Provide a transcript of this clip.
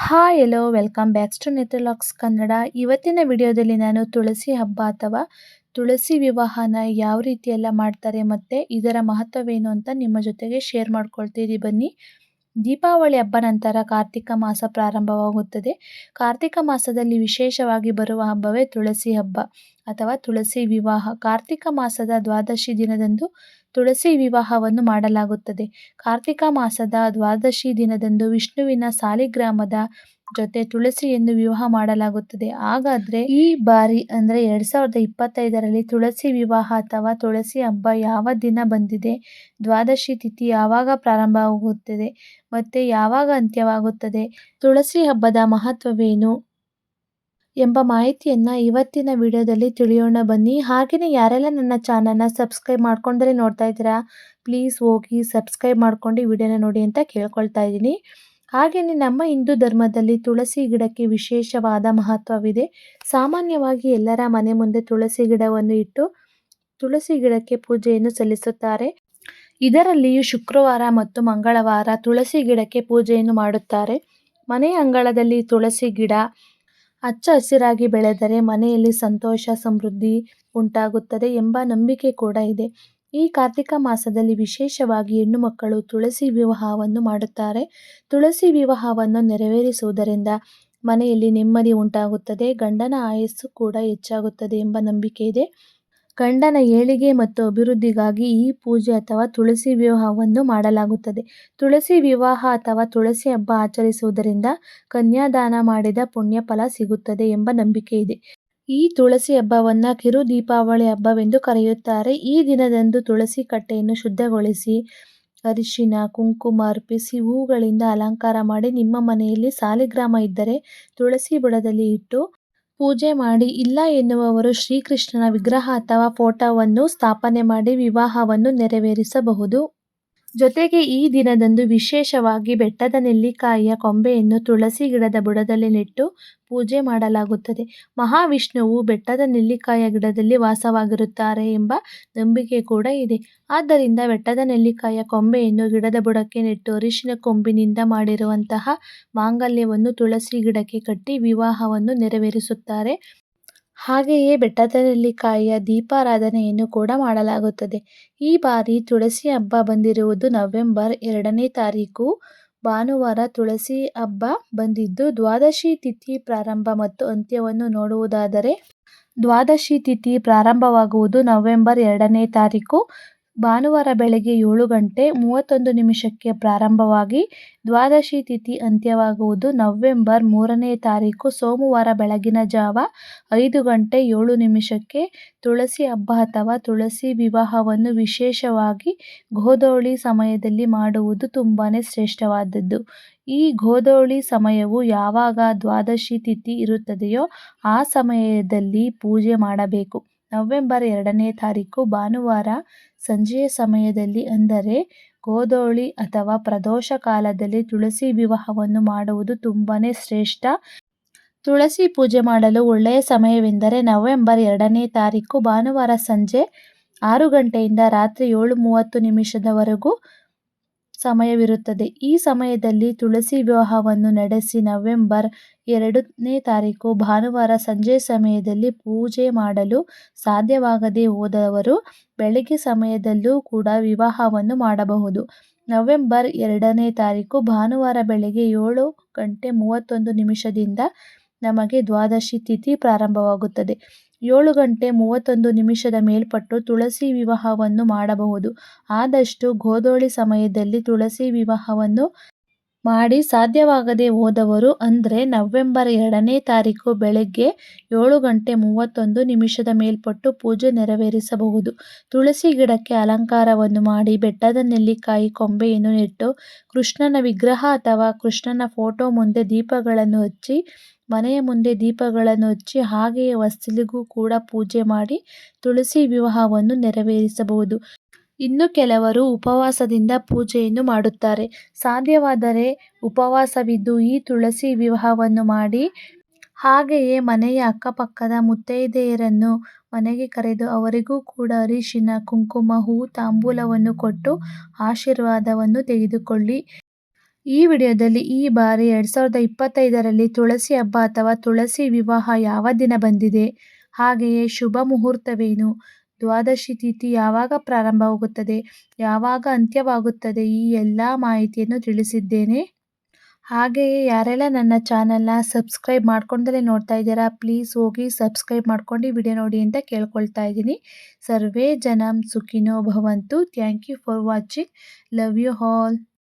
Hi hello welcome backs to ನೆಟ್ರಲಾಕ್ಸ್ Kannada ಇವತ್ತಿನ ವಿಡಿಯೋದಲ್ಲಿ ನಾನು ತುಳಸಿ ಹಬ್ಬ ಅಥವಾ ತುಳಸಿ ವಿವಾಹನ ಯಾವ ರೀತಿ ಎಲ್ಲ ಮಾಡ್ತಾರೆ ಮತ್ತು ಇದರ ಮಹತ್ವವೇನು ಅಂತ ನಿಮ್ಮ ಜೊತೆಗೆ ಶೇರ್ ಮಾಡ್ಕೊಳ್ತೀರಿ ಬನ್ನಿ. ದೀಪಾವಳಿ ಹಬ್ಬ ನಂತರ ಕಾರ್ತಿಕ ಮಾಸ ಪ್ರಾರಂಭವಾಗುತ್ತದೆ. ಕಾರ್ತಿಕ ಮಾಸದಲ್ಲಿ ವಿಶೇಷವಾಗಿ ಬರುವ ಹಬ್ಬವೇ ತುಳಸಿ ಹಬ್ಬ ಅಥವಾ ತುಳಸಿ ವಿವಾಹ. ಕಾರ್ತಿಕ ಮಾಸದ ದ್ವಾದಶಿ ದಿನದಂದು ತುಳಸಿ ವಿವಾಹವನ್ನು ಮಾಡಲಾಗುತ್ತದೆ. ಕಾರ್ತಿಕ ಮಾಸದ ದ್ವಾದಶಿ ದಿನದಂದು ವಿಷ್ಣುವಿನ ಸಾಲಿಗ್ರಾಮದ ಜೊತೆ ತುಳಸಿಯನ್ನು ವಿವಾಹ ಮಾಡಲಾಗುತ್ತದೆ. ಹಾಗಾದ್ರೆ ಈ ಬಾರಿ ಅಂದ್ರೆ ಎರಡ್ ಸಾವಿರದ ಇಪ್ಪತ್ತೈದರಲ್ಲಿ ತುಳಸಿ ವಿವಾಹ ಅಥವಾ ತುಳಸಿ ಹಬ್ಬ ಯಾವ ದಿನ ಬಂದಿದೆ? ದ್ವಾದಶಿ ತಿಥಿ ಯಾವಾಗ ಪ್ರಾರಂಭವಾಗುತ್ತದೆ ಮತ್ತೆ ಯಾವಾಗ ಅಂತ್ಯವಾಗುತ್ತದೆ? ತುಳಸಿ ಹಬ್ಬದ ಮಹತ್ವವೇನು? ಎಂಬ ಮಾಹಿತಿಯನ್ನು ಇವತ್ತಿನ ವಿಡಿಯೋದಲ್ಲಿ ತಿಳಿಯೋಣ ಬನ್ನಿ. ಹಾಗೆಯೇ ಯಾರೆಲ್ಲ ನನ್ನ ಚಾನಲ್ನ ಸಬ್ಸ್ಕ್ರೈಬ್ ಮಾಡ್ಕೊಂಡ್ರೆ ನೋಡ್ತಾ ಇದ್ದೀರಾ, ಪ್ಲೀಸ್ ಹೋಗಿ ಸಬ್ಸ್ಕ್ರೈಬ್ ಮಾಡ್ಕೊಂಡು ವಿಡಿಯೋನ ನೋಡಿ ಅಂತ ಕೇಳ್ಕೊಳ್ತಾ ಇದ್ದೀನಿ. ಹಾಗೆಯೇ ನಮ್ಮ ಹಿಂದೂ ಧರ್ಮದಲ್ಲಿ ತುಳಸಿ ಗಿಡಕ್ಕೆ ವಿಶೇಷವಾದ ಮಹತ್ವವಿದೆ. ಸಾಮಾನ್ಯವಾಗಿ ಎಲ್ಲರ ಮನೆ ಮುಂದೆ ತುಳಸಿ ಗಿಡವನ್ನು ಇಟ್ಟು ತುಳಸಿ ಗಿಡಕ್ಕೆ ಪೂಜೆಯನ್ನು ಸಲ್ಲಿಸುತ್ತಾರೆ. ಇದರಲ್ಲಿಯೂ ಶುಕ್ರವಾರ ಮತ್ತು ಮಂಗಳವಾರ ತುಳಸಿ ಗಿಡಕ್ಕೆ ಪೂಜೆಯನ್ನು ಮಾಡುತ್ತಾರೆ. ಮನೆ ಅಂಗಳದಲ್ಲಿ ತುಳಸಿ ಗಿಡ ಹಚ್ಚ ಹಸಿರಾಗಿ ಬೆಳೆದರೆ ಮನೆಯಲ್ಲಿ ಸಂತೋಷ, ಸಮೃದ್ಧಿ ಉಂಟಾಗುತ್ತದೆ ಎಂಬ ನಂಬಿಕೆ ಕೂಡ ಇದೆ. ಈ ಕಾರ್ತಿಕ ಮಾಸದಲ್ಲಿ ವಿಶೇಷವಾಗಿ ಹೆಣ್ಣು ಮಕ್ಕಳು ತುಳಸಿ ವಿವಾಹವನ್ನು ಮಾಡುತ್ತಾರೆ. ತುಳಸಿ ವಿವಾಹವನ್ನು ನೆರವೇರಿಸುವುದರಿಂದ ಮನೆಯಲ್ಲಿ ನೆಮ್ಮದಿ ಉಂಟಾಗುತ್ತದೆ, ಗಂಡನ ಆಯಸ್ಸು ಕೂಡ ಹೆಚ್ಚಾಗುತ್ತದೆ ಎಂಬ ನಂಬಿಕೆ ಇದೆ. ಗಂಡನ ಏಳಿಗೆ ಮತ್ತು ಅಭಿವೃದ್ಧಿಗಾಗಿ ಈ ಪೂಜೆ ಅಥವಾ ತುಳಸಿ ವಿವಾಹವನ್ನು ಮಾಡಲಾಗುತ್ತದೆ. ತುಳಸಿ ವಿವಾಹ ಅಥವಾ ತುಳಸಿ ಹಬ್ಬ ಆಚರಿಸುವುದರಿಂದ ಕನ್ಯಾದಾನ ಮಾಡಿದ ಪುಣ್ಯ ಫಲ ಸಿಗುತ್ತದೆ ಎಂಬ ನಂಬಿಕೆ ಇದೆ. ಈ ತುಳಸಿ ಹಬ್ಬವನ್ನು ಕಿರು ದೀಪಾವಳಿ ಹಬ್ಬವೆಂದು ಕರೆಯುತ್ತಾರೆ. ಈ ದಿನದಂದು ತುಳಸಿ ಕಟ್ಟೆಯನ್ನು ಶುದ್ಧಗೊಳಿಸಿ ಅರಿಶಿನ, ಕುಂಕುಮ ಅರ್ಪಿಸಿ ಹೂಗಳಿಂದ ಅಲಂಕಾರ ಮಾಡಿ ನಿಮ್ಮ ಮನೆಯಲ್ಲಿ ಸಾಲಿಗ್ರಾಮ ಇದ್ದರೆ ತುಳಸಿ ಬುಡದಲ್ಲಿ ಇಟ್ಟು ಪೂಜೆ ಮಾಡಿ ಇಲ್ಲ ಎನ್ನುವವರು ಶ್ರೀಕೃಷ್ಣನ ವಿಗ್ರಹ ಅಥವಾ ಫೋಟೋವನ್ನು ಸ್ಥಾಪನೆ ಮಾಡಿ ವಿವಾಹವನ್ನು ನೆರವೇರಿಸಬಹುದು. ಜೊತೆಗೆ ಈ ದಿನದಂದು ವಿಶೇಷವಾಗಿ ಬೆಟ್ಟದ ನೆಲ್ಲಿಕಾಯಿಯ ಕೊಂಬೆಯನ್ನು ತುಳಸಿ ಗಿಡದ ಬುಡದಲ್ಲಿ ನೆಟ್ಟು ಪೂಜೆ ಮಾಡಲಾಗುತ್ತದೆ. ಮಹಾವಿಷ್ಣುವು ಬೆಟ್ಟದ ನೆಲ್ಲಿಕಾಯಿಯ ಗಿಡದಲ್ಲಿ ವಾಸವಾಗಿರುತ್ತಾರೆ ಎಂಬ ನಂಬಿಕೆ ಕೂಡ ಇದೆ. ಆದ್ದರಿಂದ ಬೆಟ್ಟದ ನೆಲ್ಲಿಕಾಯಿಯ ಕೊಂಬೆಯನ್ನು ಗಿಡದ ಬುಡಕ್ಕೆ ನೆಟ್ಟು ಅರಿಶಿನ ಕೊಂಬಿನಿಂದ ಮಾಡಿರುವಂತಹ ಮಾಂಗಲ್ಯವನ್ನು ತುಳಸಿ ಗಿಡಕ್ಕೆ ಕಟ್ಟಿ ವಿವಾಹವನ್ನು ನೆರವೇರಿಸುತ್ತಾರೆ. ಹಾಗೆಯೇ ಬೆಟ್ಟದಲ್ಲಿ ಕಾಯಿಯ ದೀಪಾರಾಧನೆಯನ್ನು ಕೂಡ ಮಾಡಲಾಗುತ್ತದೆ. ಈ ಬಾರಿ ತುಳಸಿ ಹಬ್ಬ ಬಂದಿರುವುದು ನವೆಂಬರ್ ಎರಡನೇ ತಾರೀಕು. ಭಾನುವಾರ ತುಳಸಿ ಹಬ್ಬ ಬಂದಿದ್ದು, ದ್ವಾದಶಿ ತಿಥಿ ಪ್ರಾರಂಭ ಮತ್ತು ಅಂತ್ಯವನ್ನು ನೋಡುವುದಾದರೆ ದ್ವಾದಶಿ ತಿಥಿ ಪ್ರಾರಂಭವಾಗುವುದು ನವೆಂಬರ್ ಎರಡನೇ ತಾರೀಕು. ಭಾನುವಾರ ಬೆಳಗ್ಗೆ ಏಳು ಗಂಟೆ ಮೂವತ್ತೊಂದು ನಿಮಿಷಕ್ಕೆ ಪ್ರಾರಂಭವಾಗಿ ದ್ವಾದಶಿ ತಿಥಿ ಅಂತ್ಯವಾಗುವುದು ನವೆಂಬರ್ ಮೂರನೇ ತಾರೀಕು ಸೋಮವಾರ ಬೆಳಗಿನ ಜಾವ ಐದು ಗಂಟೆ ಏಳು ನಿಮಿಷಕ್ಕೆ ತುಳಸಿ ಹಬ್ಬ ಅಥವಾ ತುಳಸಿ ವಿವಾಹವನ್ನು ವಿಶೇಷವಾಗಿ ಗೋಧೌಳಿ ಸಮಯದಲ್ಲಿ ಮಾಡುವುದು ತುಂಬಾ ಶ್ರೇಷ್ಠವಾದದ್ದು. ಈ ಗೋಧೌಳಿ ಸಮಯವು ಯಾವಾಗ ದ್ವಾದಶಿ ತಿಥಿ ಇರುತ್ತದೆಯೋ ಆ ಸಮಯದಲ್ಲಿ ಪೂಜೆ ಮಾಡಬೇಕು. ನವೆಂಬರ್ ಎರಡನೇ ತಾರೀಕು ಭಾನುವಾರ ಸಂಜೆಯ ಸಮಯದಲ್ಲಿ ಅಂದರೆ ಗೋಧೂಳಿ ಅಥವಾ ಪ್ರದೋಷ ಕಾಲದಲ್ಲಿ ತುಳಸಿ ವಿವಾಹವನ್ನು ಮಾಡುವುದು ತುಂಬಾ ಶ್ರೇಷ್ಠ. ತುಳಸಿ ಪೂಜೆ ಮಾಡಲು ಒಳ್ಳೆಯ ಸಮಯವೆಂದರೆ ನವೆಂಬರ್ ಎರಡನೇ ತಾರೀಕು ಭಾನುವಾರ ಸಂಜೆ ಆರು ಗಂಟೆಯಿಂದ ರಾತ್ರಿ ಏಳು ಮೂವತ್ತು ನಿಮಿಷದವರೆಗೂ ಸಮಯವಿರುತ್ತದೆ. ಈ ಸಮಯದಲ್ಲಿ ತುಳಸಿ ವಿವಾಹವನ್ನು ನಡೆಸಿ ನವೆಂಬರ್ ಎರಡನೇ ತಾರೀಕು ಭಾನುವಾರ ಸಂಜೆ ಸಮಯದಲ್ಲಿ ಪೂಜೆ ಮಾಡಲು ಸಾಧ್ಯವಾಗದೇ ಹೋದವರು ಬೆಳಗ್ಗೆ ಸಮಯದಲ್ಲೂ ಕೂಡ ವಿವಾಹವನ್ನು ಮಾಡಬಹುದು. ನವೆಂಬರ್ ಎರಡನೇ ತಾರೀಕು ಭಾನುವಾರ ಬೆಳಗ್ಗೆ ಏಳು ಗಂಟೆ ಮೂವತ್ತೊಂದು ನಿಮಿಷದಿಂದ ನಮಗೆ ದ್ವಾದಶಿ ತಿಥಿ ಪ್ರಾರಂಭವಾಗುತ್ತದೆ. ಏಳು ಗಂಟೆ ಮೂವತ್ತೊಂದು ನಿಮಿಷದ ಮೇಲ್ಪಟ್ಟು ತುಳಸಿ ವಿವಾಹವನ್ನು ಮಾಡಬಹುದು. ಆದಷ್ಟು ಗೋಧೂಳಿ ಸಮಯದಲ್ಲಿ ತುಳಸಿ ವಿವಾಹವನ್ನು ಮಾಡಿ ಸಾಧ್ಯವಾಗದೆ ಹೋದವರು ಅಂದರೆ ನವೆಂಬರ್ ಎರಡನೇ ತಾರೀಕು ಬೆಳಗ್ಗೆ ಏಳು ಗಂಟೆ ಮೂವತ್ತೊಂದು ನಿಮಿಷದ ಮೇಲ್ಪಟ್ಟು ಪೂಜೆ ನೆರವೇರಿಸಬಹುದು. ತುಳಸಿ ಗಿಡಕ್ಕೆ ಅಲಂಕಾರವನ್ನು ಮಾಡಿ ಬೆಟ್ಟದ ನೆಲ್ಲಿಕಾಯಿ ಕೊಂಬೆಯನ್ನು ನೆಟ್ಟು ಕೃಷ್ಣನ ವಿಗ್ರಹ ಅಥವಾ ಕೃಷ್ಣನ ಫೋಟೋ ಮುಂದೆ ದೀಪಗಳನ್ನು ಹಚ್ಚಿ ಮನೆಯ ಮುಂದೆ ದೀಪಗಳನ್ನು ಹಚ್ಚಿ ಹಾಗೆಯೇ ಹೊಸ್ತಿಲಿಗೂ ಕೂಡ ಪೂಜೆ ಮಾಡಿ ತುಳಸಿ ವಿವಾಹವನ್ನು ನೆರವೇರಿಸಬಹುದು. ಇನ್ನು ಕೆಲವರು ಉಪವಾಸದಿಂದ ಪೂಜೆಯನ್ನು ಮಾಡುತ್ತಾರೆ. ಸಾಧ್ಯವಾದರೆ ಉಪವಾಸವಿದ್ದು ಈ ತುಳಸಿ ವಿವಾಹವನ್ನು ಮಾಡಿ ಹಾಗೆಯೇ ಮನೆಯ ಅಕ್ಕಪಕ್ಕದ ಮುತ್ತೈದೆಯರನ್ನು ಮನೆಗೆ ಕರೆದು ಅವರಿಗೂ ಕೂಡ ಅರಿಶಿನ, ಕುಂಕುಮ, ಹೂ, ತಾಂಬೂಲವನ್ನು ಕೊಟ್ಟು ಆಶೀರ್ವಾದವನ್ನು ತೆಗೆದುಕೊಳ್ಳಿ. ಈ ವಿಡಿಯೋದಲ್ಲಿ ಈ ಬಾರಿ ಎರಡು ಸಾವಿರದ ಇಪ್ಪತ್ತೈದರಲ್ಲಿ ತುಳಸಿ ಹಬ್ಬ ಅಥವಾ ತುಳಸಿ ವಿವಾಹ ಯಾವ ದಿನ ಬಂದಿದೆ? ಹಾಗೆಯೇ ಶುಭ ಮುಹೂರ್ತವೇನು? ದ್ವಾದಶಿ ತಿಥಿ ಯಾವಾಗ ಪ್ರಾರಂಭವಾಗುತ್ತದೆ? ಯಾವಾಗ ಅಂತ್ಯವಾಗುತ್ತದೆ? ಈ ಎಲ್ಲ ಮಾಹಿತಿಯನ್ನು ತಿಳಿಸಿದ್ದೇನೆ. ಹಾಗೆಯೇ ಯಾರೆಲ್ಲ ನನ್ನ ಚಾನಲ್ನ ಸಬ್ಸ್ಕ್ರೈಬ್ ಮಾಡ್ಕೊಂಡಲೇ ನೋಡ್ತಾ ಇದ್ದೀರಾ ಪ್ಲೀಸ್ ಹೋಗಿ ಸಬ್ಸ್ಕ್ರೈಬ್ ಮಾಡ್ಕೊಂಡು ವಿಡಿಯೋ ನೋಡಿ ಅಂತ ಕೇಳ್ಕೊಳ್ತಾ ಇದ್ದೀನಿ. ಸರ್ವೇ ಜನಂ ಸುಖಿನೋ ಭವಂತು. Thank you for watching love you all